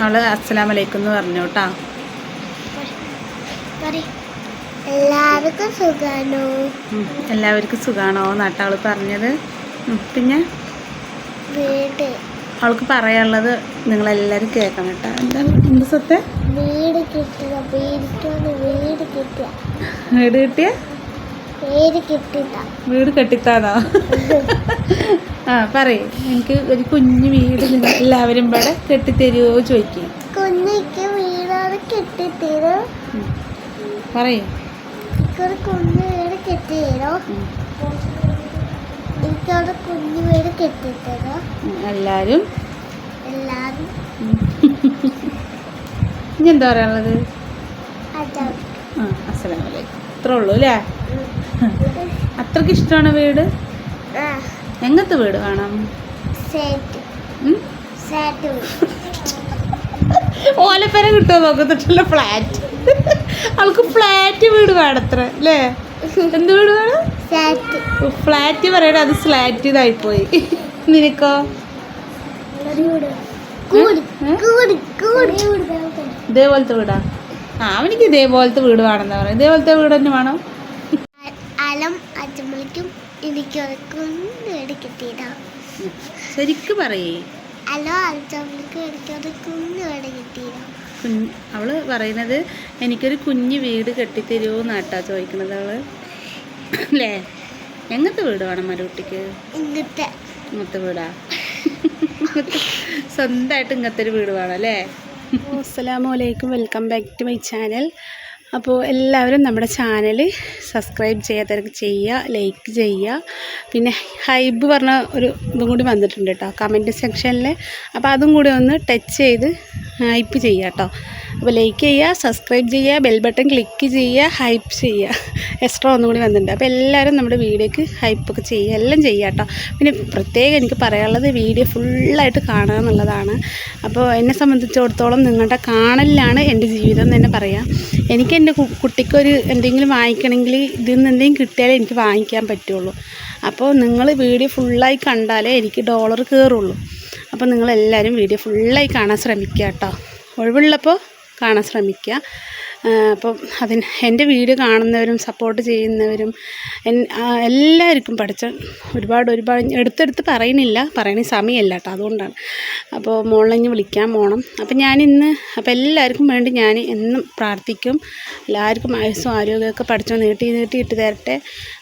അവൾ അസ്സലാമലൈക്കും എന്ന് പറഞ്ഞു കേട്ടാ. എല്ലാവർക്കും സുഖാണോ? നാട്ടാൾ എല്ലാവർക്കും സുഖാണോ എന്നാട്ടാ അവൾ പറഞ്ഞത്. പിന്നെ? വീട്. അവൾക്ക് പറയാനുള്ളത് നിങ്ങളെല്ലാവരും കേൾക്കണം കേട്ടോ. എന്താ എന്ത് സ്വത്ത് വീട് കിട്ടുക വീട് കിട്ടുക വീട് കിട്ടിയ? വീട് കിട്ടില്ല വീട് കെട്ടിത്താതാ ആ പറയേ. എനിക്ക് ഒരു കുഞ്ഞു വീട് നിങ്ങൾ എല്ലാവരും ഇവിടെ കെട്ടിത്തരുമോ ചോദിക്കും. കുഞ്ഞിക്ക് വീടാണ് കെട്ടിത്തരോ പറയൂ. എനിക്കൊരു കുഞ്ഞു വീട് കെട്ടിത്തരോ എനിക്കൊരു കുഞ്ഞു വീട് കെട്ടിത്തരോ എല്ലാവരും എല്ലാവരും ഇനി എന്താ പറയാനുള്ളത്? ആ അസ്സലാമലൈക്കും ഇത്രേ ഉള്ളൂ അല്ലേ? അത്രയ്ക്ക് ഇഷ്ടമാണ് വീട്? ആ. എങ്ങനത്തെ വീട് കാണാം? ഓലപ്പര കിട്ടുമോ നോക്കത്തിട്ടുള്ള ഫ്ലാറ്റ്. അവൾക്ക് ഫ്ലാറ്റ് വീട് വേണത്ര അല്ലേ? എന്ത് വീട് വേണം? ഫ്ലാറ്റ് പറയണ അത് സ്ലാറ്റ് പോയി. നിനക്കോ? ഇതേപോലത്തെ വീടാ? ആ അവനിക്ക് ഇതേപോലത്തെ വീട് വേണമെന്നാ പറയാം ഇതേപോലത്തെ വീട് തന്നെ വേണം. അലം കിട്ടിയതാ ശരിക്ക് പറയേ. എനിക്കൊരു കുഞ്ഞു വീട് കിട്ടിയതാ കുഞ്ഞ് അവൾ പറയുന്നത് എനിക്കൊരു കുഞ്ഞ് വീട് കെട്ടിത്തരുമോ എന്നാട്ടാ ചോദിക്കണത് അവൾ. അല്ലേ? എങ്ങനത്തെ വീട് വേണം മരുകുട്ടിക്ക് ഇങ്ങനത്തെ. ഇങ്ങനത്തെ വീടാ? സ്വന്തമായിട്ട് ഇങ്ങനത്തെ ഒരു വീട് വേണം അല്ലേ? അസ്സലാമു അലൈക്കും. Welcome back to my channel. അപ്പോൾ എല്ലാവരും നമ്മുടെ ചാനൽ സബ്സ്ക്രൈബ് ചെയ്യാത്തവർക്ക് ചെയ്യുക ലൈക്ക് ചെയ്യുക. പിന്നെ ഹൈബ് പറഞ്ഞ ഒരു ഇതും കൂടി വന്നിട്ടുണ്ട് കേട്ടോ കമന്റ് സെക്ഷനിൽ അപ്പോൾ അതും കൂടി ഒന്ന് ടച്ച് ചെയ്ത് ഹൈപ്പ് ചെയ്യാം കേട്ടോ. അപ്പോൾ ലൈക്ക് ചെയ്യുക സബ്സ്ക്രൈബ് ചെയ്യുക ബെൽ ബട്ടൺ ക്ലിക്ക് ചെയ്യുക ഹൈപ്പ് ചെയ്യുക. എക്സ്ട്രാ ഒന്നും കൂടി വന്നിട്ടുണ്ട്. അപ്പോൾ എല്ലാവരും നമ്മുടെ വീഡിയോക്ക് ഹൈപ്പൊക്കെ ചെയ്യുക എല്ലാം ചെയ്യുക കേട്ടോ. പിന്നെ പ്രത്യേകം എനിക്ക് പറയാനുള്ളത് വീഡിയോ ഫുള്ളായിട്ട് കാണുക എന്നുള്ളതാണ്. അപ്പോൾ എന്നെ സംബന്ധിച്ചിടത്തോളം നിങ്ങളുടെ കാണലിലാണ് എന്റെ ജീവിതം എന്ന് തന്നെ പറയാം. എനിക്ക് എന്റെ കുട്ടിക്കൊരു എന്തെങ്കിലും വാങ്ങിക്കണമെങ്കിൽ ഇതിൽ നിന്ന് എന്തെങ്കിലും കിട്ടിയാലേ എനിക്ക് വാങ്ങിക്കാൻ പറ്റുള്ളൂ. അപ്പോൾ നിങ്ങൾ വീഡിയോ ഫുള്ളായി കണ്ടാലേ എനിക്ക് ഡോളർ കയറുള്ളൂ അപ്പോൾ നിങ്ങളെല്ലാവരും വീഡിയോ ഫുള്ളായി കാണാൻ ശ്രമിക്കുക കേട്ടോ. ഒഴിവുള്ളപ്പോൾ കാണാൻ ശ്രമിക്കുക. അപ്പം അതിന് എന്റെ വീട് കാണുന്നവരും സപ്പോർട്ട് ചെയ്യുന്നവരും എല്ലാവർക്കും പഠിച്ച ഒരുപാട് ഒരുപാട് എടുത്തെടുത്ത് പറയുന്നില്ല. പറയണ സമയമല്ല കേട്ടോ അതുകൊണ്ടാണ്. അപ്പോൾ മോളിനെ വിളിക്കാൻ പോകണം അപ്പം ഞാനിന്ന് അപ്പോൾ എല്ലാവർക്കും വേണ്ടി ഞാൻ എന്നും പ്രാർത്ഥിക്കും. എല്ലാവർക്കും ആയുസ്സും ആരോഗ്യമൊക്കെ പഠിച്ചോ നീട്ടി നീട്ടി ഇട്ട് തരട്ടെ.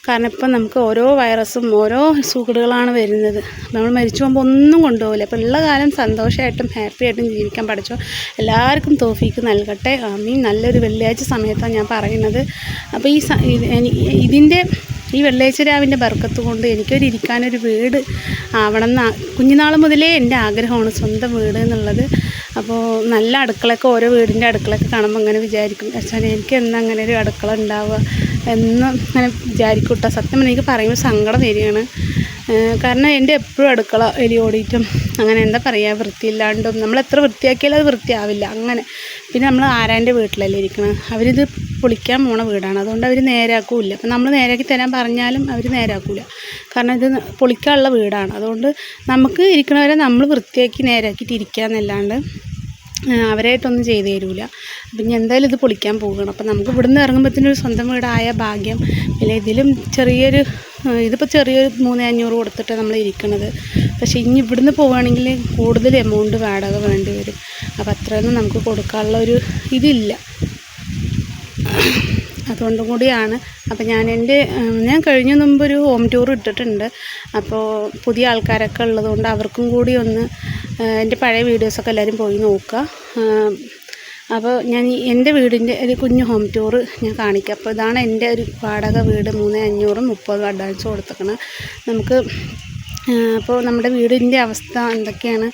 കാരണം ഇപ്പം നമുക്ക് ഓരോ വൈറസും ഓരോ സൂക്കടുകളാണ് വരുന്നത്. നമ്മൾ മരിച്ചു പോകുമ്പോൾ ഒന്നും കൊണ്ടുപോകില്ല. അപ്പോൾ ഉള്ള കാലം സന്തോഷമായിട്ടും ഹാപ്പിയായിട്ടും ജീവിക്കാൻ പഠിച്ചോ. എല്ലാവർക്കും തോഫിക്ക് നൽകട്ടെ. ആമീൻ. നല്ലൊരു വെള്ളിയാഴ്ച സമയത്താണ് ഞാൻ പറയുന്നത്. അപ്പോൾ ഈ ഇതിന്റെ ഈ വെള്ളിയാഴ്ച രാവിന്റെ ബർക്കത്ത് കൊണ്ട് എനിക്കൊരു ഇരിക്കാനൊരു വീട് ആവണം എന്ന് കുഞ്ഞുനാൾ മുതലേ എന്റെ ആഗ്രഹമാണ് സ്വന്തം വീട് എന്നുള്ളത്. അപ്പോൾ നല്ല അടുക്കളയൊക്കെ ഓരോ വീടിന്റെ അടുക്കളയൊക്കെ കാണുമ്പോൾ അങ്ങനെ വിചാരിക്കും വെച്ചാൽ എനിക്ക് എന്നാൽ അങ്ങനെ ഒരു അടുക്കള ഉണ്ടാവുക? എന്നും അങ്ങനെ വിചാരിക്കും കേട്ടോ സത്യം എനിക്ക് പറയുമ്പോൾ സങ്കടം വരികയാണ്. കാരണം എന്റെ എപ്പോഴും അടുക്കള എലി ഓടിയിട്ടും അങ്ങനെ എന്താ പറയുക വൃത്തിയില്ലാണ്ടും നമ്മൾ എത്ര വൃത്തിയാക്കിയാലും അത് വൃത്തിയാവില്ല അങ്ങനെ. പിന്നെ നമ്മൾ ആരാന്റെ വീട്ടിലല്ലേ ഇരിക്കണം? അവരിത് പൊളിക്കാൻ പോണ വീടാണ് അതുകൊണ്ട് അവർ നേരാക്കൂല അപ്പം നമ്മൾ നേരാക്കി തരാൻ പറഞ്ഞാലും അവർ നേരാക്കൂല. കാരണം ഇത് പൊളിക്കാനുള്ള വീടാണ്. അതുകൊണ്ട് നമുക്ക് ഇരിക്കണവരെ നമ്മൾ വൃത്തിയാക്കി നേരാക്കിയിട്ട് ഇരിക്കുക അവരായിട്ടൊന്നും ചെയ്തു തരില്ല അപ്പം എന്തായാലും ഇത് പൊളിക്കാൻ പോകണം അപ്പം നമുക്ക് ഇവിടുന്ന് ഇറങ്ങുമ്പോഴത്തേനൊരു സ്വന്തം വീടായ ഭാഗ്യം. പിന്നെ ഇതിലും ചെറിയൊരു ഇതിപ്പോൾ ചെറിയൊരു മൂന്ന് അഞ്ഞൂറ് കൊടുത്തിട്ടാണ് നമ്മൾ ഇരിക്കണത്. പക്ഷേ ഇനി ഇവിടുന്ന് പോവുകയാണെങ്കിൽ കൂടുതൽ എമൗണ്ട് വാടക വേണ്ടി വരും. അപ്പം അത്രയൊന്നും നമുക്ക് കൊടുക്കാനുള്ള ഒരു ഇതില്ല. അതുകൊണ്ടും കൂടിയാണ്. അപ്പോൾ ഞാൻ എന്റെ ഞാൻ കഴിഞ്ഞ മുമ്പ് ഒരു ഹോം ടൂർ ഇട്ടിട്ടുണ്ട്. അപ്പോൾ പുതിയ ആൾക്കാരൊക്കെ ഉള്ളതുകൊണ്ട് അവർക്കും കൂടി ഒന്ന് എന്റെ പഴയ വീഡിയോസൊക്കെ എല്ലാവരും പോയി നോക്കുക. അപ്പോൾ ഞാൻ എന്റെ വീടിന്റെ ഒരു കുഞ്ഞു ഹോം ടൂർ ഞാൻ കാണിക്കാം. അപ്പോൾ ഇതാണ് എന്റെ ഒരു വാടക വീട്. മൂന്ന് അഞ്ഞൂറും മുപ്പതും അഡ്വാൻസ് കൊടുത്തേക്കണം നമുക്ക് അപ്പോൾ നമ്മുടെ വീടിന്റെ അവസ്ഥ എന്തൊക്കെയാണ്?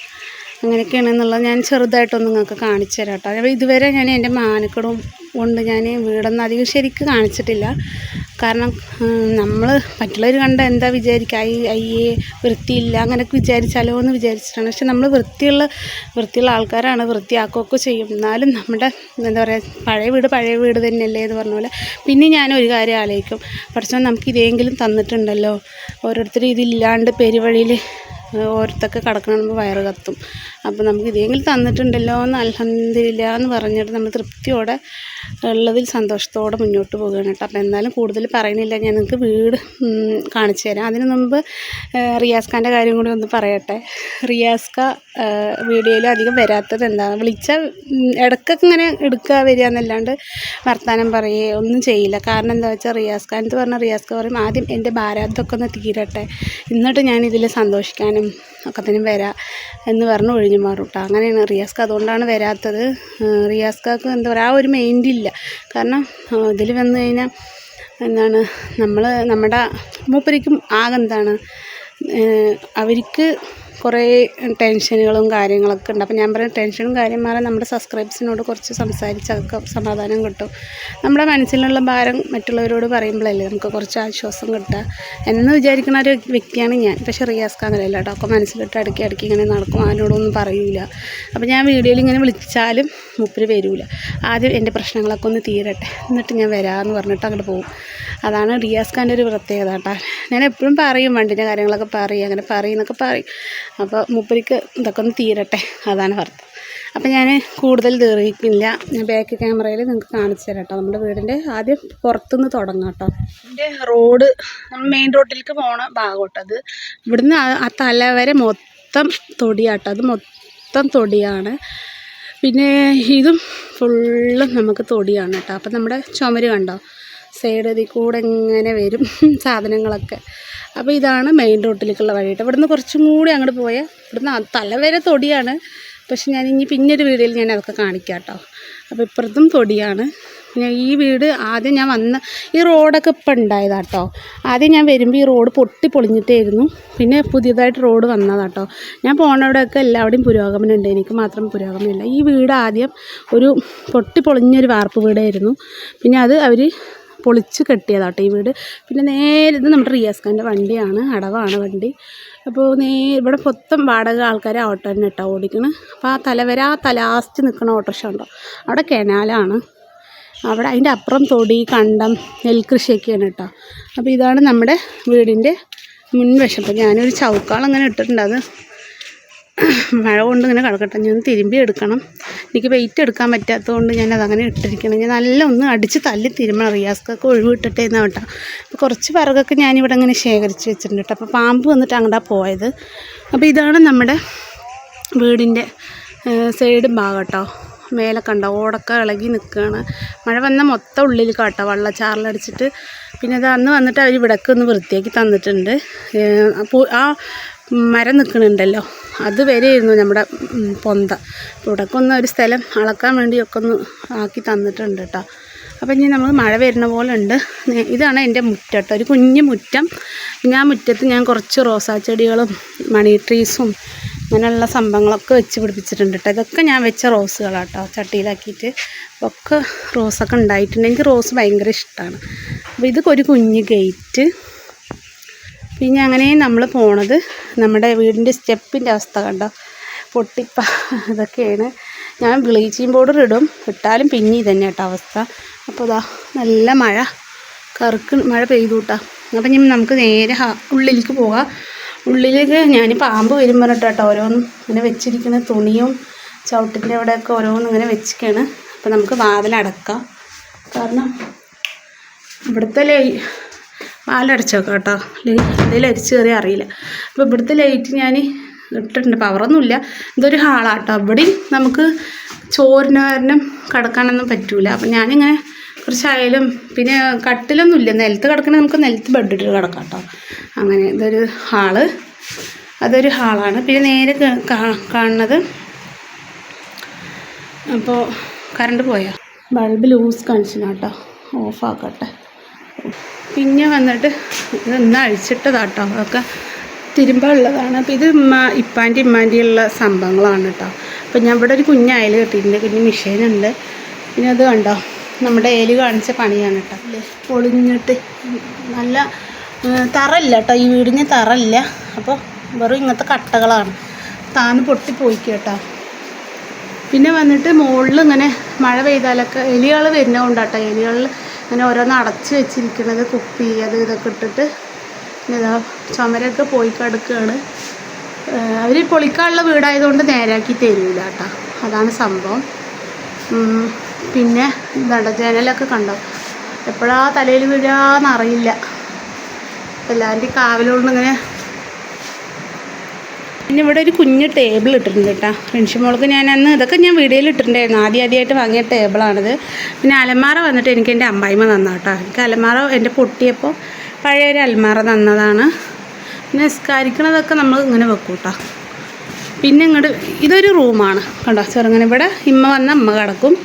അങ്ങനെയൊക്കെയാണെന്നുള്ളത് ഞാൻ ചെറുതായിട്ടൊന്ന് നിങ്ങൾക്ക് കാണിച്ചു തരാം കേട്ടോ. ഇതുവരെ ഞാൻ എന്റെ മാനക്കടും കൊണ്ട് ഞാൻ വീടൊന്നും അധികം ശരിക്ക് കാണിച്ചിട്ടില്ല. കാരണം നമ്മൾ മറ്റുള്ളവർ കണ്ട എന്താ വിചാരിക്കുക ഐ അയ്യേ വൃത്തിയില്ല അങ്ങനെയൊക്കെ വിചാരിച്ചാലോ എന്ന് വിചാരിച്ചിട്ടാണ്. പക്ഷെ നമ്മൾ വൃത്തിയുള്ള വൃത്തിയുള്ള ആൾക്കാരാണ് വൃത്തിയാക്കുകയൊക്കെ ചെയ്യും. എന്നാലും നമ്മുടെ എന്താ പറയുക പഴയ വീട് പഴയ വീട് തന്നെയല്ലേ എന്ന് പറഞ്ഞ പോലെ. പിന്നെ ഞാൻ ഒരു കാര്യം ആലോചിക്കും. പഠിച്ചോ നമുക്ക് ഇതെങ്കിലും തന്നിട്ടുണ്ടല്ലോ. ഓരോരുത്തർ ഇതില്ലാണ്ട് പെരുവഴിയിൽ ഓരോരുത്തൊക്കെ കിടക്കണമെന്ന് വയറ് കത്തും. അപ്പോൾ നമുക്ക് ഇതെങ്കിലും തന്നിട്ടുണ്ടല്ലോ എന്ന് അലഹന്തില്ല എന്ന് പറഞ്ഞിട്ട് നമ്മൾ തൃപ്തിയോടെ ഉള്ളതിൽ സന്തോഷത്തോടെ മുന്നോട്ട് പോകുകയാണ് കേട്ടോ. അപ്പോൾ എന്നാലും കൂടുതൽ പറയുന്നില്ല. ഞാൻ നിങ്ങൾക്ക് വീട് കാണിച്ചു തരാം. അതിന് മുമ്പ് റിയാസ് ഖാന്റെ കാര്യം കൂടി ഒന്ന് പറയട്ടെ. റിയാസ് ഖാ വീഡിയോയിൽ അധികം വരാത്തത് എന്താണ്? വിളിച്ചാൽ ഇടയ്ക്കൊക്കെ ഇങ്ങനെ എടുക്കുക വരിക എന്നല്ലാണ്ട് വർത്തമാനം പറയുകയോ ഒന്നും ചെയ്യില്ല. കാരണം എന്താ വെച്ചാൽ റിയാസ് ഖാൻ എന്ന് പറഞ്ഞാൽ റിയാസ് പറയും ആദ്യം എന്റെ ഭാരതൊക്കെ ഒന്ന് തീരട്ടെ. എന്നിട്ട് ഞാൻ ഇതിൽ സന്തോഷിക്കാനും ഒക്കെ വരാ വരാം എന്ന് പറഞ്ഞ് ഒഴിഞ്ഞു മാറും കേട്ടോ അങ്ങനെയാണ് റിയാസ്ക്ക് അതുകൊണ്ടാണ് വരാത്തത്. റിയാസ്കാക്ക് എന്താ പറയുക ആ ഒരു മൈൻഡ് ഇല്ല. കാരണം ഇതിൽ വന്നു കഴിഞ്ഞാൽ എന്താണ് നമ്മൾ നമ്മുടെ മൂപ്പരിക്കും ആകെ എന്താണ് അവർക്ക് കുറേ ടെൻഷനുകളും കാര്യങ്ങളൊക്കെ ഉണ്ട്. അപ്പോൾ ഞാൻ പറയുന്നത് ടെൻഷനും കാര്യം മാറാൻ നമ്മുടെ സബ്സ്ക്രൈബ്സിനോട് കുറച്ച് സംസാരിച്ച് അതൊക്കെ സമാധാനം കിട്ടും. നമ്മുടെ മനസ്സിലുള്ള ഭാരം മറ്റുള്ളവരോട് പറയുമ്പോഴല്ലേ നമുക്ക് കുറച്ച് ആശ്വാസം കിട്ടുക. എന്ന് വിചാരിക്കുന്ന ഒരു വ്യക്തിയാണ് ഞാൻ. പക്ഷേ റിയാസ് അങ്ങനെയല്ല കേട്ടോ. ഒക്കെ മനസ്സിലിട്ട് ഇടയ്ക്ക് ഇടയ്ക്ക് ഇങ്ങനെ നടക്കും. ആരോടൊന്നും പറയൂല. അപ്പോൾ ഞാൻ വീഡിയോയിൽ ഇങ്ങനെ വിളിച്ചാലും മൂപ്പര് വരൂല. ആദ്യം എന്റെ പ്രശ്നങ്ങളൊക്കെ ഒന്ന് തീരട്ടെ. എന്നിട്ട് ഞാൻ വരാമെന്ന് പറഞ്ഞിട്ട് അങ്ങോട്ട് പോകും അതാണ് റിയാസ് ഖാന്റെ ഒരു പ്രത്യേകത കേട്ടോ. ഞാൻ എപ്പോഴും പറയും വണ്ടിന്റെ കാര്യങ്ങളൊക്കെ പറയും. അങ്ങനെ പറയും എന്നൊക്കെ പറയും. അപ്പോൾ മുപ്പരിക്ക് ഇതൊക്കെ ഒന്ന് തീരട്ടെ അതാണ് വർത്തം അപ്പം ഞാൻ കൂടുതൽ ദീർഘിക്കില്ല. ഞാൻ ബാക്ക് ക്യാമറയിൽ നിങ്ങൾക്ക് കാണിച്ചു തരാം കേട്ടോ നമ്മുടെ വീടിന്റെ ആദ്യം പുറത്തുനിന്ന് തുടങ്ങാം കേട്ടോ എന്റെ റോഡ് നമ്മൾ മെയിൻ റോഡിലേക്ക് പോണ അത്. ഇവിടുന്ന് ആ തല വരെ മൊത്തം തൊടിയാട്ടോ അത് മൊത്തം തൊടിയാണ്. പിന്നെ ഇതും ഫുള്ളും നമുക്ക് തൊടിയാണ് കേട്ടോ അപ്പം നമ്മുടെ ചുമര് കണ്ടോ? സൈഡ് കൂടെ ഇങ്ങനെ വരും സാധനങ്ങളൊക്കെ. അപ്പോൾ ഇതാണ് മെയിൻ റോട്ടിലേക്കുള്ള വഴിയിട്ട് ഇവിടുന്ന് കുറച്ചും കൂടി അങ്ങോട്ട് പോയാൽ ഇവിടുന്ന് തലവരെ തല വരെ തൊടിയാണ്. പക്ഷെ ഞാൻ ഇനി പിന്നൊരു വീഡിയോയിൽ ഞാൻ അതൊക്കെ കാണിക്കാം കേട്ടോ. അപ്പോൾ ഇപ്പുറത്തും തൊടിയാണ്. ഞാൻ ഈ വീട് ആദ്യം ഞാൻ വന്ന ഈ റോഡൊക്കെ ഇപ്പം ഉണ്ടായതാട്ടോ ആദ്യം ഞാൻ വരുമ്പോൾ ഈ റോഡ് പൊട്ടി പൊളിഞ്ഞിട്ടായിരുന്നു. പിന്നെ പുതിയതായിട്ട് റോഡ് വന്നതാട്ടോ ഞാൻ പോണവിടെയൊക്കെ എല്ലാവിടെയും പുരോഗമനം ഉണ്ട് എനിക്ക് മാത്രം പുരോഗമനമില്ല. ഈ വീട് ആദ്യം ഒരു പൊട്ടി പൊളിഞ്ഞൊരു വാർപ്പ് വീടായിരുന്നു. പിന്നെ അത് അവർ പൊളിച്ച് കെട്ടിയതാട്ടോ ഈ വീട്. പിന്നെ നേരെ ഇത് നമ്മുടെ റിയാസ്ഖാന്റെ വണ്ടിയാണ് അടവാണ് വണ്ടി. അപ്പോൾ നേ ഇവിടെ മൊത്തം വാടക ആൾക്കാരെ ഓട്ടോ തന്നെ കേട്ടോ ഓടിക്കണം. അപ്പോൾ ആ തലവര ആ തലാസ്റ്റ് നിൽക്കുന്ന ഓട്ടോറിക്ഷ ഉണ്ടോ അവിടെ കെനാലാണ്. അവിടെ അതിന്റെ അപ്പുറം തൊടി കണ്ടം നെൽകൃഷിയൊക്കെയാണ് കേട്ടോ അപ്പോൾ ഇതാണ് നമ്മുടെ വീടിന്റെ മുൻവശം അപ്പോൾ ഞാനൊരു ചൗക്കാളങ്ങനെ ഇട്ടിട്ടുണ്ട്. അത് മഴ കൊണ്ട് ഇങ്ങനെ കിടക്കട്ടെ. ഞാൻ തിരുമ്പി എടുക്കണം. എനിക്ക് വെയിറ്റ് എടുക്കാൻ പറ്റാത്തതുകൊണ്ട് ഞാൻ അതങ്ങനെ ഇട്ടിരിക്കണം ഞാൻ നല്ല ഒന്ന് അടിച്ച് തല്ലി തിരുമ്പണം റിയാസ്ക്കൊക്കെ ഒഴിവ് ഇട്ടിട്ടേ എന്നാ കേട്ടോ. അപ്പോൾ കുറച്ച് വിറകൊക്കെ ഞാനിവിടെ ഇങ്ങനെ ശേഖരിച്ച് വെച്ചിട്ടുണ്ട് കേട്ടോ. അപ്പോൾ പാമ്പ് വന്നിട്ട് അങ്ങോട്ടാ പോയത്. അപ്പോൾ ഇതാണ് നമ്മുടെ വീടിന്റെ സൈഡ് ഭാഗം കേട്ടോ. മേലെ കണ്ടോ? ഓടൊക്കെ ഇളകി നിൽക്കുകയാണ്. മഴ വന്ന മൊത്തം ഉള്ളിൽ കാട്ടോ. വെള്ളച്ചാറിലടിച്ചിട്ട്. പിന്നെ അത് അന്ന് വന്നിട്ട് അവർ വിടക്കൊന്ന് വൃത്തിയാക്കി തന്നിട്ടുണ്ട്. ആ മരം നിൽക്കണുണ്ടല്ലോ അത് വരെയായിരുന്നു നമ്മുടെ പൊന്ത. ഇവിടേക്ക് ഒന്ന് ഒരു സ്ഥലം അളക്കാൻ വേണ്ടിയൊക്കെ ഒന്ന് ആക്കി തന്നിട്ടുണ്ട് കേട്ടോ. അപ്പം ഇനി നമ്മൾ മഴ വരുന്ന പോലെ ഉണ്ട്. ഇതാണ് എന്റെ മുറ്റം കേട്ടോ. ഒരു കുഞ്ഞു മുറ്റം. ആ മുറ്റത്ത് ഞാൻ കുറച്ച് റോസാ ചെടികളും മണി ട്രീസും അങ്ങനെയുള്ള സംഭവങ്ങളൊക്കെ വെച്ച് പിടിപ്പിച്ചിട്ടുണ്ട് കേട്ടോ. ഇതൊക്കെ ഞാൻ വെച്ച റോസുകളാണ് കേട്ടോ ചട്ടിയിലാക്കിയിട്ട്. ഒക്കെ റോസൊക്കെ ഉണ്ടായിട്ടുണ്ട്. എനിക്ക് റോസ് ഭയങ്കര ഇഷ്ടമാണ്. അപ്പോൾ ഇതൊക്കെ ഒരു കുഞ്ഞ് ഗേറ്റ്. പിന്നെ അങ്ങനെ നമ്മൾ പോണത് നമ്മുടെ വീടിന്റെ സ്റ്റെപ്പിന്റെ അവസ്ഥ കണ്ടോ? പൊട്ടിപ്പ ഇതൊക്കെയാണ് ഞാൻ ബ്ലീച്ചിങ് പൗഡർ ഇടും. ഇട്ടാലും പിന്നെ ഇതന്നെ കേട്ടോ അവസ്ഥ. അപ്പോൾ ഇതാ നല്ല മഴ. കറുക്ക് മഴ പെയ്തു കേട്ടോ അപ്പം ഇനി നമുക്ക് നേരെ ഉള്ളിലേക്ക് പോകാം. ഉള്ളിലേക്ക് ഞാൻ പാമ്പ് വരും പറഞ്ഞിട്ട് കേട്ടോ ഓരോന്നും ഇങ്ങനെ വെച്ചിരിക്കുന്ന തുണിയും ചവിട്ടിന്റെ അവിടെയൊക്കെ ഓരോന്നും ഇങ്ങനെ വെച്ചിരിക്കുകയാണ് അപ്പോൾ നമുക്ക് വാതിലടക്കാം. കാരണം ഇവിടുത്തെ ലൈ വാലടച്ചേക്കാം കേട്ടോ. എന്തെങ്കിലും അരിച്ച് കയറി അറിയില്ല. അപ്പോൾ ഇവിടുത്തെ ലൈറ്റ് ഞാൻ ഇട്ടിട്ടുണ്ട്. പവറൊന്നുമില്ല ഇതൊരു ഹാളാട്ടോ ഇവിടെയും നമുക്ക് ചോറിന് കാരണം കിടക്കാനൊന്നും പറ്റൂല. അപ്പം ഞാനിങ്ങനെ കുറച്ച് അയലും പിന്നെ കട്ടിലൊന്നും ഇല്ല. നിലത്ത് കിടക്കണേ നമുക്ക് നിലത്ത് ബെഡ് ഇട്ട് കിടക്കാം കേട്ടോ. അങ്ങനെ ഇതൊരു ഹാൾ. അതൊരു ഹാളാണ്. പിന്നെ നേരെ കാണുന്നത് അപ്പോൾ കറണ്ട് പോയാൽ ബൾബ് ലൂസ് കാണിച്ചില്ല കേട്ടോ. ഓഫാക്കട്ടെ പിന്നെ വന്നിട്ട് ഇത് ഇന്ന് അഴിച്ചിട്ടതാട്ടോ. അതൊക്കെ തിരുമ്പാനുള്ളതാണ്. അപ്പോൾ ഇത് ഇപ്പാന്റെ ഇമ്മാന്റെ ഉള്ള സംഭവങ്ങളാണ് കേട്ടോ അപ്പോൾ ഞാൻ ഇവിടെ ഒരു കുഞ്ഞ് അയൽ കെട്ടിയിട്ടുണ്ട്. കുഞ്ഞ് മെഷീനുണ്ട്. പിന്നെ അത് കണ്ടോ? നമ്മുടെ ഏൽ കാണിച്ച പണിയാണ് കേട്ടോ പൊളിഞ്ഞിട്ട് നല്ല തറല്ല കേട്ടോ ഈ വീടിന് തറല്ല അപ്പോൾ വെറും ഇങ്ങനത്തെ കട്ടകളാണ്. താന്ന് പൊട്ടിപ്പോയി കേട്ടോ. പിന്നെ വന്നിട്ട് മുകളിൽ ഇങ്ങനെ മഴ പെയ്താലൊക്കെ എലികൾ വരുന്നതുകൊണ്ടാട്ടോ എലികളിൽ ഇങ്ങനെ ഓരോന്ന് അടച്ച് വെച്ചിരിക്കുന്നത് കുപ്പി അത് ഇതൊക്കെ ഇട്ടിട്ട് ഇതാ ചുമരൊക്കെ പോയി കിടക്കുകയാണ്. അവർ പൊളിക്കാനുള്ള വീടായതുകൊണ്ട് നേരാക്കി തരില്ല കേട്ടോ അതാണ് സംഭവം. പിന്നെ ഇതാണ്ട ജനലൊക്കെ കണ്ടോ? എപ്പോഴാ തലയിൽ വീഴാന്നറിയില്ല എല്ലാവരുടെയും കാവലുകൊണ്ട് ഇങ്ങനെ പിന്നെ ഇവിടെ ഒരു കുഞ്ഞ് ടേബിൾ ഇട്ടിട്ടുണ്ട് കേട്ടോ ഫ്രണ്ട്ഷിമോൾക്ക് ഞാൻ അന്ന് ഇതൊക്കെ ഞാൻ വീഡിയോയിൽ ഇട്ടിട്ടുണ്ടായിരുന്നു. ആദ്യം ആദ്യമായിട്ട് വാങ്ങിയ ടേബിളാണിത് പിന്നെ അലമാറ വന്നിട്ട് എനിക്ക് എന്റെ അമ്മായിമ്മ തന്ന കേട്ടോ എനിക്ക് അലമാറ എന്റെ പൊട്ടിയപ്പോൾ പഴയ ഒരു അലമാറ തന്നതാണ്. പിന്നെ നിസ്കാരിക്കണതൊക്കെ നമ്മൾ ഇങ്ങനെ വെക്കും കേട്ടോ പിന്നെ ഇങ്ങോട്ട് ഇതൊരു റൂമാണ് കണ്ടോ? ചെറുങ്ങനെ ഇവിടെ ഇമ്മ വന്ന അമ്മ കിടക്കും.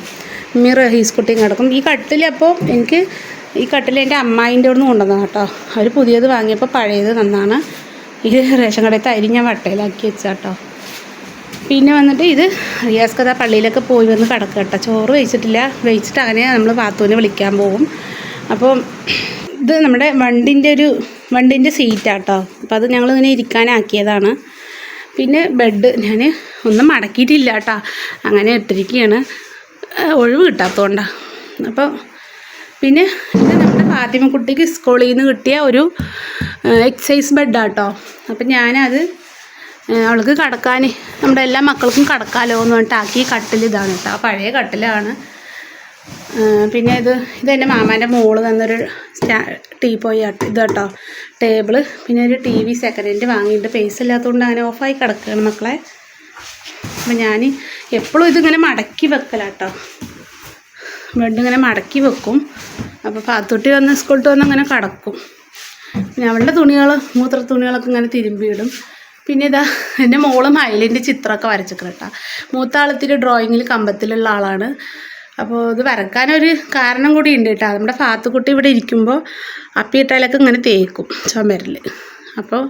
ഇമ്മ റഹീസ് കുട്ടിയും കിടക്കും. ഈ കട്ടിലപ്പോൾ എനിക്ക് ഈ കട്ടിൽ എന്റെ അമ്മായിന്റെ അവിടെ നിന്ന് കൊണ്ടുവന്നതാണ് കേട്ടോ അവർ പുതിയത് വാങ്ങിയപ്പോൾ പഴയത് തന്നാണ്. ഇത് റേഷൻ കടയത്തെ അരി ഞാൻ വട്ടയിലാക്കി വെച്ചാട്ടോ. പിന്നെ വന്നിട്ട് ഇത് റിയാസ് കഥ പള്ളിയിലൊക്കെ പോയി വന്ന് കിടക്കുക കേട്ടോ. ചോറ് വെച്ചിട്ടില്ല. വെച്ചിട്ട് അങ്ങനെ നമ്മൾ പാത്തൂനെ വിളിക്കാൻ പോകും അപ്പോൾ ഇത് നമ്മുടെ വണ്ടിന്റെ ഒരു വണ്ടിന്റെ സീറ്റാട്ടോ. അപ്പോൾ അത് ഞങ്ങൾ ഇങ്ങനെ ഇരിക്കാനാക്കിയതാണ്. പിന്നെ ബെഡ് ഞാൻ ഒന്നും മടക്കിയിട്ടില്ല കേട്ടോ. അങ്ങനെ ഇട്ടിരിക്കുകയാണ് ഒഴിവ് കിട്ടാത്തതുകൊണ്ടാണ് അപ്പോൾ പിന്നെ ഇത് നമ്മുടെ ഫാത്തിമക്കുട്ടിക്ക് സ്കൂളിൽ നിന്ന് കിട്ടിയ ഒരു എക്സസൈസ് ബെഡാട്ടോ അപ്പം ഞാനത് അവൾക്ക് കടക്കാൻ നമ്മുടെ എല്ലാ മക്കൾക്കും കടക്കാലോ എന്ന് പറഞ്ഞിട്ട് ആക്കി കട്ടിൽ ഇതാണ് കേട്ടോ. പഴയ കട്ടിലാണ്. പിന്നെ ഇത് ഇത് എന്റെ മാമാന്റെ മോൾ തന്നൊരു സ്റ്റാ ടീ പോയി ഇത് കേട്ടോ ടേബിൾ. പിന്നെ ഒരു ടി വി സെക്കൻഡ് ഹാൻഡ് വാങ്ങിയിട്ട് പൈസ ഇല്ലാത്തതുകൊണ്ട് അങ്ങനെ ഓഫായി കിടക്കുകയാണ് മക്കളെ. അപ്പം ഞാൻ എപ്പോഴും ഇതിങ്ങനെ മടക്കി വെക്കലാട്ടോ ബെഡ് ഇങ്ങനെ മടക്കി വെക്കും. അപ്പോൾ പാത്തുട്ടി വന്ന് സ്കൂളിട്ട് വന്ന് അങ്ങനെ കിടക്കും. പിന്നെ അവളുടെ തുണികൾ മൂത്ര തുണികളൊക്കെ ഇങ്ങനെ തിരുമ്പിയിടും. പിന്നെ ഇതാ എന്റെ മോൾ മയിലിന്റെ ചിത്രമൊക്കെ വരച്ചിക്കണം കേട്ടോ. മൂത്ത ആളത്തിരി ഡ്രോയിങ്ങിൽ കമ്പത്തിലുള്ള ആളാണ്. അപ്പോൾ ഇത് വരക്കാനൊരു കാരണം കൂടി ഉണ്ട് കേട്ടോ. നമ്മുടെ ഫാത്തുക്കുട്ടി ഇവിടെ ഇരിക്കുമ്പോൾ അപ്പിയിട്ടാലൊക്കെ ഇങ്ങനെ തേക്കും ചുമരിൽ അപ്പോൾ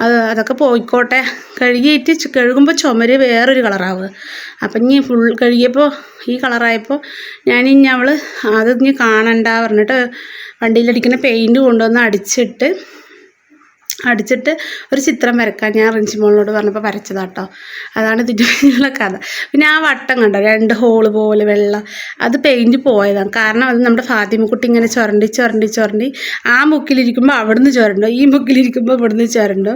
അത് അതൊക്കെ പോയിക്കോട്ടെ. കഴുകിയിട്ട് കഴുകുമ്പോൾ ചുമര് വേറൊരു കളറാവുക അപ്പം ഇനി ഫുൾ കഴുകിയപ്പോൾ ഈ കളറായപ്പോൾ ഞാൻ അത് ഇനി കാണണ്ട പറഞ്ഞിട്ട് വണ്ടിയിലടിക്കുന്ന പെയിന്റ് കൊണ്ടുവന്ന് അടിച്ചിട്ട് അടിച്ചിട്ട് ഒരു ചിത്രം വരക്കാൻ ഞാൻ റിഞ്ചി മോളിനോട് പറഞ്ഞപ്പോൾ വരച്ചതാട്ടോ. അതാണ് ഇതിന്റെ കഥ. പിന്നെ ആ വട്ടം കണ്ടോ? രണ്ട് ഹോൾ പോലെ വെള്ളം അത് പെയിന്റ് പോയതാണ് കാരണം അത് നമ്മുടെ ഫാത്തിമക്കുട്ടി ഇങ്ങനെ ചുരണ്ടി ചുരണ്ടി ചുരണ്ടി ആ മുക്കിലിരിക്കുമ്പോൾ അവിടുന്ന് ചുരണ്ടോ? ഈ മുക്കിലിരിക്കുമ്പോൾ ഇവിടുന്ന് ചുരണ്ടോ?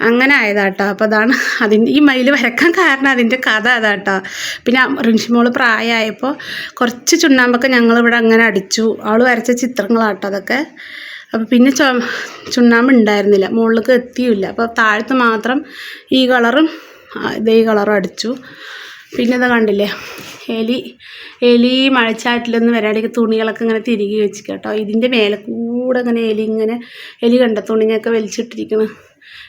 അങ്ങനെ ആയതാട്ടോ. അപ്പോൾ അതാണ് അതിന്റെ ഈ മയിൽ വരക്കാൻ കാരണം അതിന്റെ കഥ അതാട്ടോ. പിന്നെ റിൻഷി മോൾ പ്രായമായപ്പോൾ കുറച്ച് ചുണ്ണാമ്പൊക്കെ ഞങ്ങളിവിടെ അങ്ങനെ അടിച്ചു. അവൾ വരച്ച ചിത്രങ്ങളാട്ടോ അതൊക്കെ. അപ്പോൾ പിന്നെ ചു ചുണ്ണാമ്പ് ഉണ്ടായിരുന്നില്ല. മുകളിലേക്ക് എത്തിയില്ല. അപ്പോൾ താഴത്ത് മാത്രം ഈ കളറും ഇതേ കളറും അടിച്ചു. പിന്നെ ഇത് കണ്ടില്ലേ എലി എലി മഴച്ചാറ്റിലൊന്നും വരാടേക്ക് തുണികളൊക്കെ ഇങ്ങനെ തിരികെ വെച്ച് കേട്ടോ. ഇതിന്റെ മേലെ കൂടെ ഇങ്ങനെ എലി ഇങ്ങനെ എലി കണ്ട തുണിയൊക്കെ വലിച്ചിട്ടിരിക്കണം.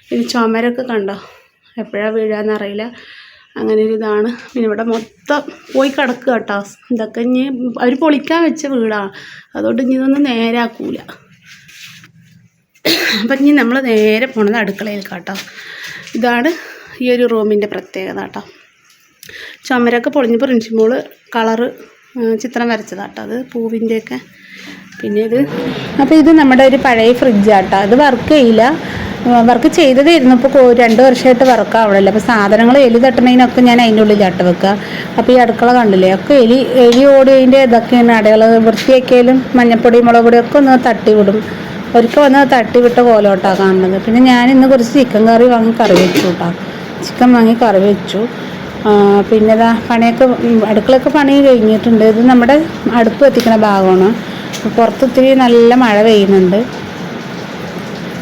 പിന്നെ ചുമരൊക്കെ കണ്ടോ? എപ്പോഴാണ് വീഴാന്നറിയില്ല അങ്ങനെ ഒരു ഇതാണ്. പിന്നെ ഇവിടെ മൊത്തം പോയി കിടക്കുക കേട്ടോ. ഇതൊക്കെ ഇനി അവർ പൊളിക്കാൻ വെച്ച വീടാണ് അതുകൊണ്ട് ഇനി ഇതൊന്നും നേരാക്കൂല അപ്പം ഇനി നമ്മൾ നേരെ പോണത് അടുക്കളയിൽ കേട്ടോ ഇതാണ് ഈ ഒരു റൂമിന്റെ പ്രത്യേകത കേട്ടോ. ചുമരൊക്കെ പൊളിഞ്ഞ് റിൻഷിമോൾ കളറ് ചിത്രം വരച്ചതാട്ടോ. അത് പൂവിന്റെയൊക്കെ പിന്നെ ഇത് അപ്പോൾ ഇത് നമ്മുടെ ഒരു പഴയ ഫ്രിഡ്ജാട്ടോ അത് വർക്ക് ചെയ്യില്ല. വർക്ക് ചെയ്തതായിരുന്നു. ഇപ്പോൾ രണ്ട് വർഷമായിട്ട് വർക്ക് ആവണല്ലോ. അപ്പോൾ സാധനങ്ങൾ എലി തട്ടണതിനൊക്കെ ഞാൻ അതിന്റെ ഉള്ളിൽ ഉള്ളിലാട്ട് വെക്കുക അപ്പോൾ ഈ അടുക്കള കണ്ടില്ലേ? ഒക്കെ എലി എലി ഓടിയതിന്റെ ഇതൊക്കെയാണ്. അടയാള വൃത്തിയാക്കിയാലും മഞ്ഞപ്പൊടി മുളക് പൊടിയൊക്കെ ഒന്ന് തട്ടി വിടും ഒരിക്കൽ വന്ന് തട്ടി വിട്ട കാണുന്നത്. പിന്നെ ഞാൻ ഇന്ന് കുറച്ച് ചിക്കൻ കറി വാങ്ങി കറി വെച്ചു കേട്ടോ ചിക്കൻ വാങ്ങി കറി വെച്ചു. പിന്നെ ഇതാ പണിയൊക്കെ അടുക്കളൊക്കെ പണി കഴിഞ്ഞിട്ടുണ്ട്. ഇത് നമ്മുടെ അടുപ്പ് എത്തിക്കുന്ന ഭാഗമാണ്. പുറത്ത് ഇത്തിരി നല്ല മഴ പെയ്യുന്നുണ്ട്.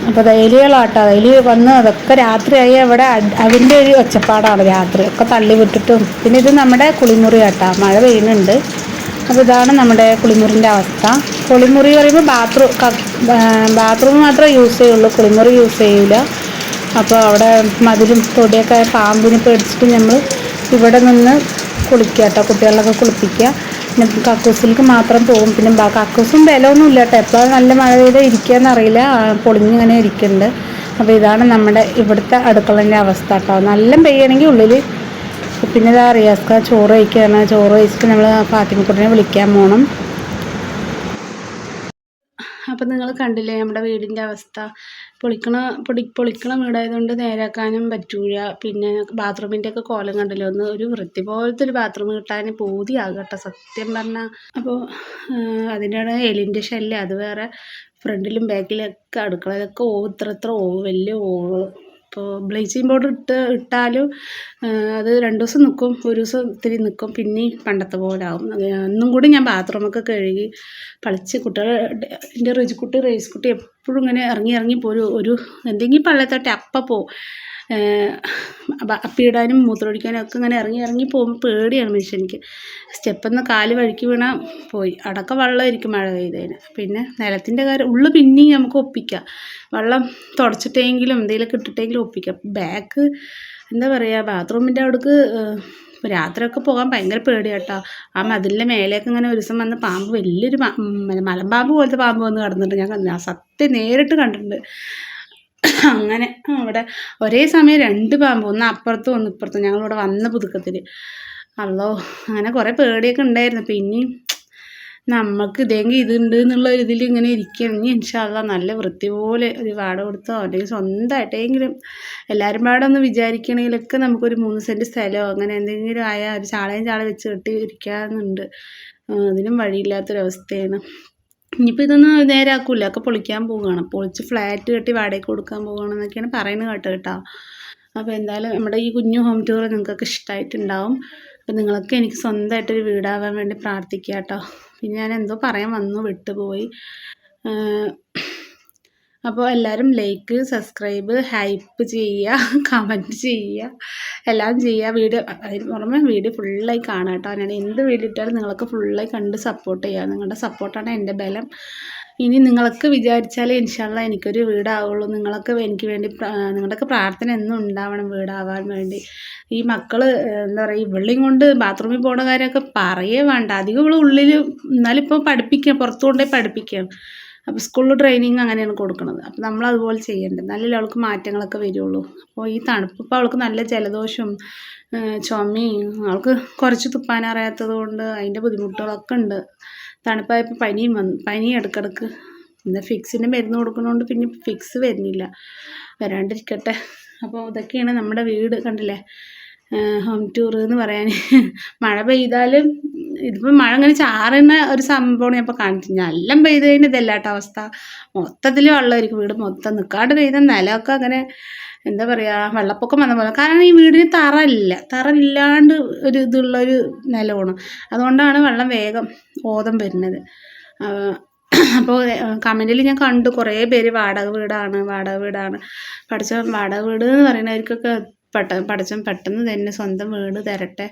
അപ്പോൾ എലികളാട്ടോ. എലി വന്ന് അതൊക്കെ രാത്രിയായി അവിടെ അതിന്റെ ഒരു ഒച്ചപ്പാടാണ് രാത്രി. ഒക്കെ തള്ളി വിട്ടിട്ടും. പിന്നെ ഇത് നമ്മുടെ കുളിമുറി കേട്ടോ മഴ പെയ്യുന്നുണ്ട്. അപ്പോൾ ഇതാണ് നമ്മുടെ കുളിമുറിന്റെ അവസ്ഥ. കുളിമുറി പറയുമ്പോൾ ബാത്റൂം ബാത്റൂം മാത്രമേ യൂസ് ചെയ്യുള്ളൂ. കുളിമുറി യൂസ് ചെയ്യില്ല അപ്പോൾ അവിടെ മതിലും തൊടിയൊക്കെ പാമ്പിനെ പേടിച്ചിട്ട് നമ്മൾ ഇവിടെ നിന്ന് കുളിക്കുക കേട്ടോ. കുട്ടികളൊക്കെ കുളിപ്പിക്കുക. പിന്നെ കക്കൂസിലേക്ക് മാത്രം പോകും. പിന്നെ കക്കൂസും ബലമൊന്നും ഇല്ല കേട്ടോ. എപ്പോഴും നല്ല മഴ പെയ്താൽ ഇരിക്കുകയെന്ന് അറിയില്ല. പൊളിഞ്ഞിങ്ങനെ ഇരിക്കുന്നുണ്ട്. അപ്പോൾ ഇതാണ് നമ്മുടെ ഇവിടുത്തെ അടുക്കളന്റെ അവസ്ഥ കേട്ടോ. നല്ല പെയ്യണമെങ്കിൽ ഉള്ളിൽ പിന്നെ ഇതാ റിയാസ്ക ചോറ് കഴിക്കുകയാണ് ചോറ് കഴിച്ചിട്ട് നമ്മൾ ഫാത്തിമക്കുട്ടിനെ വിളിക്കാൻ പോകണം അപ്പം നിങ്ങൾ കണ്ടില്ലേ നമ്മുടെ വീടിന്റെ അവസ്ഥ? പൊളിക്കണ പൊടി പൊളിക്കണ വീടായതുകൊണ്ട് നേരാക്കാനും പറ്റൂല. പിന്നെ ബാത്റൂമിന്റെ ഒക്കെ കോലം കണ്ടില്ലേ? ഒന്ന് ഒരു വൃത്തി പോലത്തെ ഒരു ബാത്റൂം കിട്ടാൻ പൂതിയാകും കേട്ടോ സത്യം പറഞ്ഞാൽ അപ്പോൾ അതിന്റെ എലിന്റെ ശല്യം അത് വേറെ ഫ്രണ്ടിലും ബാക്കിലൊക്കെ അടുക്കളയിലൊക്കെ ഓവ് ഇത്ര ഇത്ര ഓവ് വലിയ ഓവുകൾ അപ്പോൾ ബ്ലീച്ചിങ് പൗഡർ ഇട്ട് ഇട്ടാലും അത് രണ്ട് ദിവസം നിൽക്കും ഒരു ദിവസം ഇത്തിരി നിൽക്കും പിന്നെയും പണ്ടത്തെ പോലെ ആവും. ഇന്നും കൂടി ഞാൻ ബാത്റൂമൊക്കെ കഴുകി പളിച്ച് കുട്ടികൾ എന്റെ റിജിക്കുട്ടി റേസ്കുട്ടി എപ്പോഴും ഇങ്ങനെ ഇറങ്ങി ഇറങ്ങി പോരും. ഒരു എന്തെങ്കിലും പള്ളത്തോട്ടെ അപ്പം പോവും. അപ്പിയിടാനും മൂത്രമൊഴിക്കാനും ഒക്കെ ഇങ്ങനെ ഇറങ്ങി ഇറങ്ങി പോകുമ്പോൾ പേടിയാണ് മനുഷ്യനിക്ക് സ്റ്റെപ്പെന്ന് കാൽ വഴുക്കി വീണാൽ പോയി. അടക്ക വെള്ളമായിരിക്കും മഴ പെയ്തതിന് പിന്നെ നിലത്തിന്റെ കാര്യം ഉള്ളു പിന്നെയും നമുക്ക് ഒപ്പിക്കാം. വെള്ളം തുടച്ചിട്ടെങ്കിലും എന്തെങ്കിലുമൊക്കെ ഇട്ടിട്ടെങ്കിലും ഒപ്പിക്കാം. ബാക്ക് എന്താ പറയുക ബാത്റൂമിന്റെ അവിടേക്ക് രാത്രിയൊക്കെ പോകാൻ ഭയങ്കര പേടിയാട്ടോ. ആ മതിലിന്റെ മേലെയൊക്കെ ഇങ്ങനെ ഒരു ദിവസം വന്ന് പാമ്പ് വലിയൊരു മലമ്പാമ്പ് പോലത്തെ പാമ്പ് വന്ന് കിടന്നിട്ട് ഞാൻ ഞാൻ സത്യം നേരിട്ട് കണ്ടിട്ടുണ്ട്. അങ്ങനെ അവിടെ ഒരേ സമയം രണ്ട് പാമ്പ് ഒന്ന് അപ്പുറത്തും ഒന്ന് ഇപ്പുറത്തും. ഞങ്ങളിവിടെ വന്ന പുതുക്കത്തിൽ അല്ലോ അങ്ങനെ കുറേ പേടിയൊക്കെ ഉണ്ടായിരുന്നു. പിന്നെയും നമുക്ക് ഇതെങ്കിൽ ഇതുണ്ട് എന്നുള്ള ഇതിൽ ഇങ്ങനെ ഇരിക്കുകയാണ് ഇനി ഇൻഷാല്ല നല്ല വൃത്തി പോലെ ഒരു വാട കൊടുത്തോ? അല്ലെങ്കിൽ സ്വന്തമായിട്ടെങ്കിലും എല്ലാവരും പാടെ ഒന്ന് വിചാരിക്കണമെങ്കിലൊക്കെ നമുക്കൊരു മൂന്ന് സെന്റ് സ്ഥലമോ അങ്ങനെ എന്തെങ്കിലും ആയാൽ ഒരു ചാളയും ചാള വെച്ച് കെട്ടി ഇരിക്കാമെന്നുണ്ട് അതിനും വഴിയില്ലാത്തൊരവസ്ഥയാണ്. ഇനിയിപ്പോൾ ഇതൊന്നും നേരാക്കൂല. ഒക്കെ പൊളിക്കാൻ പോവുകയാണ്. പൊളിച്ച് ഫ്ലാറ്റ് കെട്ടി വാടകയ്ക്ക് കൊടുക്കാൻ പോവുകയാണെന്നൊക്കെയാണ് പറയുന്നത് കേട്ടോ കേട്ടോ. അപ്പോൾ എന്തായാലും നമ്മുടെ ഈ കുഞ്ഞു ഹോം ടൂർ നിങ്ങൾക്കൊക്കെ ഇഷ്ടമായിട്ടുണ്ടാവും അപ്പോൾ നിങ്ങളൊക്കെ എനിക്ക് സ്വന്തമായിട്ടൊരു വീടാവാൻ വേണ്ടി പ്രാർത്ഥിക്കുക കേട്ടോ. പിന്നെ ഞാൻ എന്തോ പറയാൻ വന്നു വിട്ടുപോയി. അപ്പോൾ എല്ലാവരും ലൈക്ക് സബ്സ്ക്രൈബ് ഹൈപ്പ് ചെയ്യുക കമന്റ് ചെയ്യുക. എല്ലാം ചെയ്യുക വീഡിയോ അതിന് പുറമെ വീഡിയോ ഫുള്ളായി കാണാം കേട്ടോ. ഞാൻ എന്ത് വീഡിയോ ഇട്ടാലും നിങ്ങൾക്ക് ഫുള്ളായി കണ്ട് സപ്പോർട്ട് ചെയ്യുക നിങ്ങളുടെ സപ്പോർട്ടാണ് എന്റെ ബലം. ഇനി നിങ്ങൾക്ക് വിചാരിച്ചാലേ ഇൻഷാല്ല എനിക്കൊരു വീടാവുള്ളൂ. നിങ്ങളൊക്കെ എനിക്ക് വേണ്ടി നിങ്ങളുടെയൊക്കെ പ്രാർത്ഥന എന്നും ഉണ്ടാവണം വീടാവാൻ വേണ്ടി. ഈ മക്കൾ എന്താ പറയുക ഇവളെയും കൊണ്ട് ബാത്റൂമിൽ പോകുന്ന കാര്യമൊക്കെ പറയേ വേണ്ട. അധികം ഇവൾ ഉള്ളിൽ എന്നാലും ഇപ്പോൾ പഠിപ്പിക്കാം പുറത്തു കൊണ്ടുപോയി പഠിപ്പിക്കാം. അപ്പോൾ സ്കൂളിൽ ട്രെയിനിങ് അങ്ങനെയാണ് കൊടുക്കുന്നത് അപ്പോൾ നമ്മൾ അതുപോലെ ചെയ്യേണ്ടത് നല്ല അവൾക്ക് മാറ്റങ്ങളൊക്കെ വരുള്ളൂ. അപ്പോൾ ഈ തണുപ്പ് ഇപ്പോൾ അവൾക്ക് നല്ല ജലദോഷവും ചുമയും അവൾക്ക് കുറച്ച് തുപ്പാനറിയാത്തത് കൊണ്ട് അതിന്റെ ബുദ്ധിമുട്ടുകളൊക്കെ ഉണ്ട്. തണുപ്പായപ്പോൾ പനിയും വന്നു പനി ഇടക്കിടക്ക്. പിന്നെ ഫിക്സിന്റെ മരുന്ന് കൊടുക്കുന്നതുകൊണ്ട് പിന്നെ ഫിക്സ് വരുന്നില്ല. വരാണ്ടിരിക്കട്ടെ. അപ്പോൾ ഇതൊക്കെയാണ് നമ്മുടെ വീട് കണ്ടില്ലേ? ഹോം ടൂർ എന്ന് പറയാൻ. മഴ പെയ്താലും ഇതിപ്പോൾ മഴ അങ്ങനെ ചാറുന്ന ഒരു സംഭവമാണ് ഞാൻ ഇപ്പോൾ കാണിച്ചത് എല്ലാം പെയ്ത് കഴിഞ്ഞാൽ ഇതല്ലാട്ട അവസ്ഥ. മൊത്തത്തിൽ വെള്ളമായിരിക്കും വീട് മൊത്തം. നിൽക്കാണ്ട് പെയ്ത നിലമൊക്കെ അങ്ങനെ എന്താ പറയുക വെള്ളപ്പൊക്കം വന്ന പോലെ. കാരണം ഈ വീടിന് തറ ഇല്ല തറ ഇല്ലാണ്ട് ഒരു ഇതുള്ളൊരു നിലമാണ് അതുകൊണ്ടാണ് വെള്ളം വേഗം ഓതം വരുന്നത്. അപ്പോൾ കമന്റിൽ ഞാൻ കണ്ടു. കുറേ പേര് വാടക വീടാണ് വാടക വീടാണ്. പഠിച്ച വാടക വീട് എന്ന് പറയുന്നവർക്കൊക്കെ പെട്ട പടച്ചൻ പെട്ടെന്ന് തന്നെ സ്വന്തം വീട് തരട്ടെ.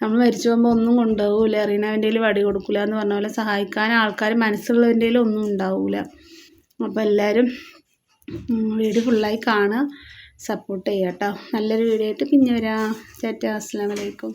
നമ്മൾ മരിച്ചു പോകുമ്പോൾ ഒന്നും കൊണ്ടുപോകില്ല അറിയണവന്റെ വടി കൊടുക്കില്ല എന്ന് പറഞ്ഞ പോലെ സഹായിക്കാൻ ആൾക്കാർ മനസ്സുള്ളവന്റെ ഒന്നും ഉണ്ടാവില്ല അപ്പോൾ എല്ലാവരും വീഡിയോ ഫുള്ളായി കാണുക. സപ്പോർട്ട് ചെയ്യുക കേട്ടോ നല്ലൊരു വീഡിയോ ആയിട്ട് പിന്നെ വരാം. ചേട്ടാ അസ്സാം വലൈക്കും